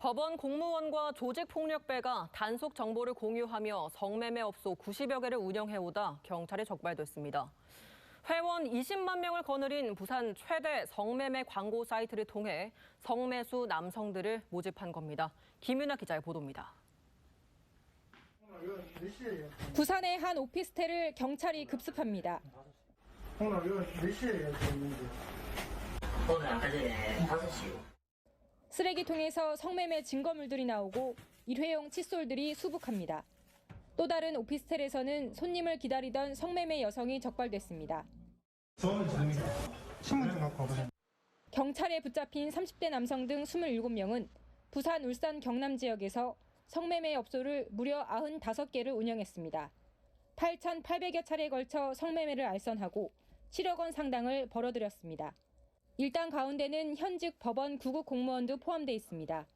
법원 공무원과 조직폭력배가 단속 정보를 공유하며 성매매 업소 90여 개를 운영해오다 경찰에 적발됐습니다. 회원 20만 명을 거느린 부산 최대 성매매 광고 사이트를 통해 성매수 남성들을 모집한 겁니다. 김윤아 기자의 보도입니다. 부산의 한 오피스텔을 경찰이 급습합니다. 오늘 이거 몇 시에 오늘 아까 전에 5시 쓰레기통에서 성매매 증거물들이 나오고 일회용 칫솔들이 수북합니다. 또 다른 오피스텔에서는 손님을 기다리던 성매매 여성이 적발됐습니다. 경찰에 붙잡힌 30대 남성 등 27명은 부산, 울산, 경남 지역에서 성매매 업소를 무려 95개를 운영했습니다. 8,800여 차례에 걸쳐 성매매를 알선하고 7억 원 상당을 벌어들였습니다. 일당 가운데는 현직 법원 구급 공무원도 포함돼 있습니다.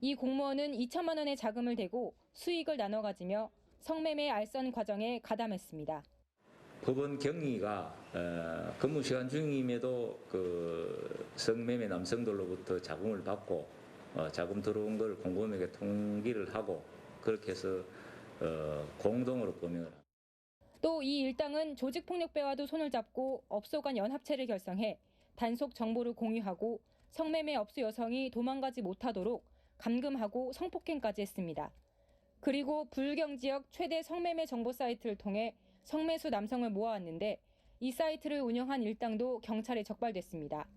이 공무원은 2천만 원의 자금을 대고 수익을 나눠 가지며 성매매 알선 과정에 가담했습니다. 법원 경위가 어, 근무 시간 중임에도 그 성매매 남성들로부터 자금을 받고 어, 자금 들어온 걸 공범에게 통기를 하고 그렇게 해서 어, 공동으로 범행을. 또 이 일당은 조직폭력배와도 손을 잡고 업소 간 연합체를 결성해 단속 정보를 공유하고 성매매 업소 여성이 도망가지 못하도록 감금하고 성폭행까지 했습니다. 그리고 불경 지역 최대 성매매 정보 사이트를 통해 성매수 남성을 모아왔는데 이 사이트를 운영한 일당도 경찰에 적발됐습니다.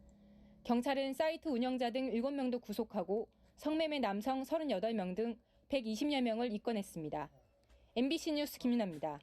경찰은 사이트 운영자 등 7명도 구속하고 성매매 남성 38명 등 120여 명을 입건했습니다. MBC 뉴스 김윤아입니다.